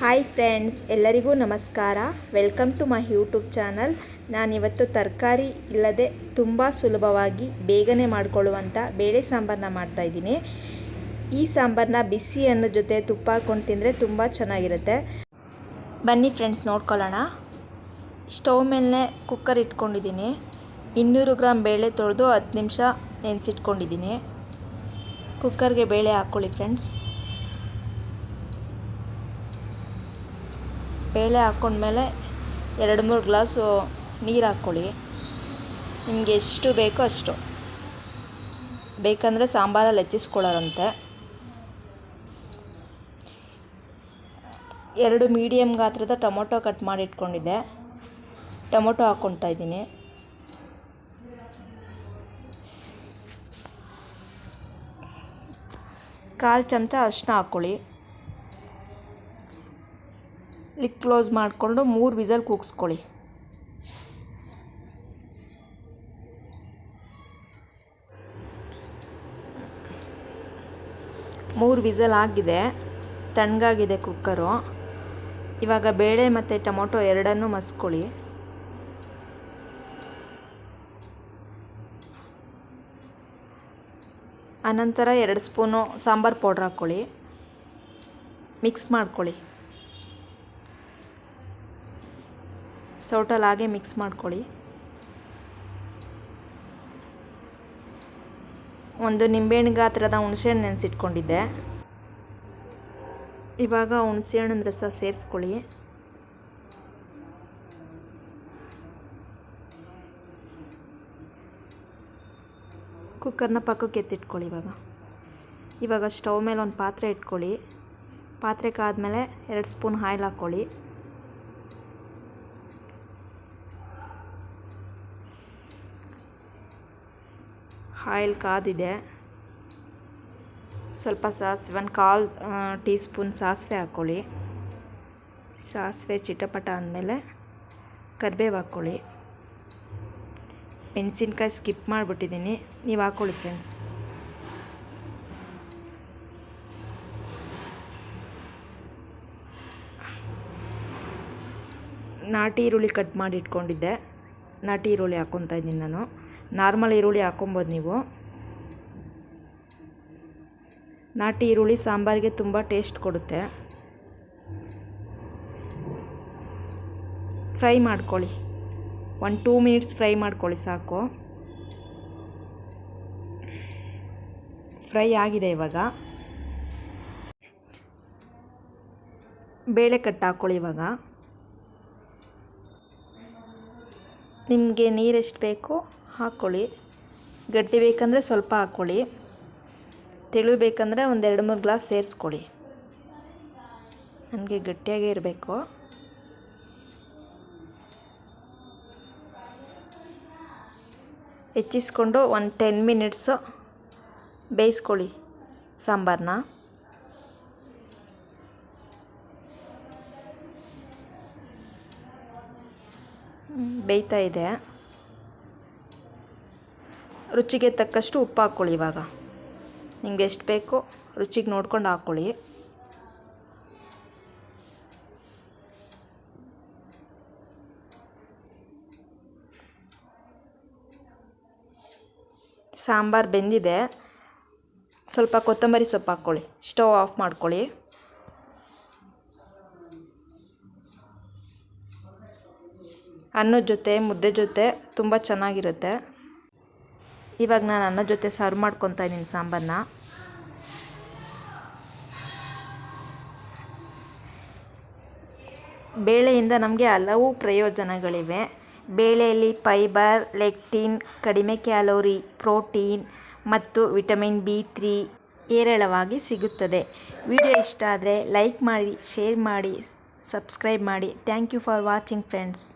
Hi friends, ಎಲ್ಲರಿಗೂ ನಮಸ್ಕಾರ. Welcome to my YouTube channel. ನಾನಿವತ್ತು ತರಕಾರಿ ಇಲ್ಲದೆ ತುಂಬ ಸುಲಭವಾಗಿ ಬೇಗನೆ ಮಾಡಿಕೊಳ್ಳುವಂಥ ಬೇಳೆ ಸಾಂಬಾರನ್ನ ಮಾಡ್ತಾಯಿದ್ದೀನಿ ಈ ಸಾಂಬಾರನ್ನ ಬಿಸಿ ಅನ್ನೋ ಜೊತೆ ತುಪ್ಪ ಹಾಕ್ಕೊಂಡು ತಿಂದರೆ ತುಂಬ ಚೆನ್ನಾಗಿರುತ್ತೆ. ಬನ್ನಿ ಫ್ರೆಂಡ್ಸ್, ನೋಡ್ಕೊಳ್ಳೋಣ. ಸ್ಟವ್ ಮೇಲೆ ಕುಕ್ಕರ್ ಇಟ್ಕೊಂಡಿದ್ದೀನಿ. ಇನ್ನೂರು ಗ್ರಾಮ್ ಬೇಳೆ ತೊಳೆದು ಹತ್ತು ನಿಮಿಷ ನೆನೆಸಿಟ್ಕೊಂಡಿದ್ದೀನಿ. ಕುಕ್ಕರ್ಗೆ ಬೇಳೆ ಹಾಕ್ಕೊಳ್ಳಿ ಫ್ರೆಂಡ್ಸ್. ಬೇಳೆ ಹಾಕ್ಕೊಂಡ್ಮೇಲೆ ಎರಡು ಮೂರು ಗ್ಲಾಸು ನೀರು ಹಾಕ್ಕೊಳ್ಳಿ. ನಿಮಗೆ ಎಷ್ಟು ಬೇಕೋ ಅಷ್ಟು. ಬೇಕಂದರೆ ಸಾಂಬಾರಲ್ಲಿ ಹೆಚ್ಚಿಸ್ಕೊಳ್ಳೋರಂತೆ. ಎರಡು ಮೀಡಿಯಮ್ ಗಾತ್ರದ ಟೊಮೊಟೊ ಕಟ್ ಮಾಡಿ ಇಟ್ಕೊಂಡಿದ್ದೆ ಟೊಮೊಟೊ ಹಾಕ್ಕೊಳ್ತಾ ಇದ್ದೀನಿ. ಕಾಲು ಚಮಚ ಅರಿಶಿನ ಹಾಕ್ಕೊಳ್ಳಿ. ಲಿಕ್ ಕ್ಲೋಸ್ ಮಾಡಿಕೊಂಡು ಮೂರು ವಿಸಲ್ ಕೂಗಿಸ್ಕೊಳ್ಳಿ. ಮೂರು ವಿಸಲ್ ಆಗಿದೆ, ತಣ್ಣಗಾಗಿದೆ ಕುಕ್ಕರು. ಇವಾಗ ಬೇಳೆ ಮತ್ತು ಟೊಮೊಟೊ ಎರಡನ್ನೂ ಮಸ್ಕೊಳ್ಳಿ. ಅನಂತರ ಎರಡು ಸ್ಪೂನು ಸಾಂಬಾರು ಪೌಡ್ರ್ ಹಾಕ್ಕೊಳ್ಳಿ. ಮಿಕ್ಸ್ ಮಾಡ್ಕೊಳ್ಳಿ. ಸೌಟಲ್ಲಿ ಹಾಗೆ ಮಿಕ್ಸ್ ಮಾಡ್ಕೊಳ್ಳಿ. ಒಂದು ನಿಂಬೆಹಣ್ಣು ಗಾತ್ರದ ಹುಣಸೆಹಣ್ಣು ನೆನೆಸಿಟ್ಕೊಂಡಿದ್ದೆ. ಇವಾಗ ಹುಣಸೆಹಣ್ಣಿನ ರಸ ಸೇರಿಸ್ಕೊಳ್ಳಿ. ಕುಕ್ಕರ್ನ ಪಕ್ಕಕ್ಕೆ ಎತ್ತಿಟ್ಕೊಳ್ಳಿ ಇವಾಗ. ಇವಾಗ ಸ್ಟವ್ ಮೇಲೆ ಒಂದು ಪಾತ್ರೆ ಇಟ್ಕೊಳ್ಳಿ. ಪಾತ್ರೆ ಕಾದ್ಮೇಲೆ ಎರಡು ಸ್ಪೂನ್ ಆಯಿಲ್ ಹಾಕ್ಕೊಳ್ಳಿ. ಆಯಿಲ್ ಕಾದಿದೆ. ಸ್ವಲ್ಪ ಸಾಸಿವೆ, ಒಂದು ಕಾಲು ಟೀ ಸ್ಪೂನ್ ಸಾಸಿವೆ ಹಾಕ್ಕೊಳ್ಳಿ. ಸಾಸಿವೆ ಚಿಟಪಟ ಅಂದಮೇಲೆ ಕರಿಬೇವು ಹಾಕ್ಕೊಳ್ಳಿ. ಮೆಣಸಿನ್ಕಾಯಿ ಸ್ಕಿಪ್ ಮಾಡಿಬಿಟ್ಟಿದ್ದೀನಿ. ನೀವು ಹಾಕ್ಕೊಳ್ಳಿ ಫ್ರೆಂಡ್ಸ್. ನಾಟಿ ಈರುಳ್ಳಿ ಕಟ್ ಮಾಡಿ ಇಟ್ಕೊಂಡಿದ್ದೆ. ನಾಟಿ ಈರುಳ್ಳಿ ಹಾಕ್ಕೊತಾ ಇದ್ದೀನಿ ನಾನು. ನಾರ್ಮಲ್ ಈರುಳ್ಳಿ ಹಾಕ್ಕೊಬೋದು ನೀವು. ನಾಟಿ ಈರುಳ್ಳಿ ಸಾಂಬಾರಿಗೆ ತುಂಬ ಟೇಸ್ಟ್ ಕೊಡುತ್ತೆ. ಫ್ರೈ ಮಾಡ್ಕೊಳ್ಳಿ. ಒಂದು ಟೂ ಮಿನಿಟ್ಸ್ ಫ್ರೈ ಮಾಡ್ಕೊಳ್ಳಿ ಸಾಕು. ಫ್ರೈ ಆಗಿದೆ ಇವಾಗ. ಬೇಳೆ ಕಟ್ ಹಾಕ್ಕೊಳ್ಳಿ ಇವಾಗ. ನಿಮಗೆ ನೀರೆಷ್ಟು ಬೇಕೋ? ಹಾಕ್ಕೊಳ್ಳಿ ಗಟ್ಟಿ ಬೇಕಂದರೆ ಸ್ವಲ್ಪ ಹಾಕ್ಕೊಳ್ಳಿ ತೆಳು ಬೇಕಂದರೆ ಒಂದು ಎರಡು ಮೂರು ಗ್ಲಾಸ್ ಸೇರಿಸ್ಕೊಳ್ಳಿ. ನನಗೆ ಗಟ್ಟಿಯಾಗೇ ಇರಬೇಕು. ಹೆಚ್ಚಿಸ್ಕೊಂಡು ಒಂದು ಟೆನ್ ಮಿನಿಟ್ಸು ಬೇಯಿಸ್ಕೊಳ್ಳಿ ಸಾಂಬಾರನ್ನ ಬೇಯ್ತಾ ಇದೆ. ರುಚಿಗೆ ತಕ್ಕಷ್ಟು ಉಪ್ಪು ಹಾಕ್ಕೊಳ್ಳಿ ಇವಾಗ. ನಿಮ್ಗೆ ಎಷ್ಟು ಬೇಕೋ ರುಚಿಗೆ ನೋಡ್ಕೊಂಡು ಹಾಕ್ಕೊಳ್ಳಿ. ಸಾಂಬಾರು ಬೆಂದಿದೆ. ಸ್ವಲ್ಪ ಕೊತ್ತಂಬರಿ ಸೊಪ್ಪು ಹಾಕ್ಕೊಳ್ಳಿ. ಸ್ಟವ್ ಆಫ್ ಮಾಡ್ಕೊಳ್ಳಿ. ಅನ್ನದ ಜೊತೆ, ಮುದ್ದೆ ಜೊತೆ ತುಂಬ ಚೆನ್ನಾಗಿರುತ್ತೆ. ಇವಾಗ ನಾನು ಅನ್ನ ಜೊತೆ ಸರ್ವ್ ಮಾಡ್ಕೊತಾ ಇದ್ದೀನಿ ಸಾಂಬಾರನ್ನ ಬೇಳೆಯಿಂದ ನಮಗೆ ಹಲವು ಪ್ರಯೋಜನಗಳಿವೆ. ಬೇಳೆಯಲ್ಲಿ ಫೈಬರ್ ಲೆಕ್ಟಿನ್ ಕಡಿಮೆ ಕ್ಯಾಲೋರಿ ಪ್ರೋಟೀನ್ ಮತ್ತು ವಿಟಮಿನ್ ಬಿ ತ್ರೀ ಹೇರಳವಾಗಿ ಸಿಗುತ್ತದೆ. ವಿಡಿಯೋ ಇಷ್ಟ ಆದರೆ ಲೈಕ್ ಮಾಡಿ ಶೇರ್ ಮಾಡಿ ಸಬ್ಸ್ಕ್ರೈಬ್ ಮಾಡಿ. Thank you for watching friends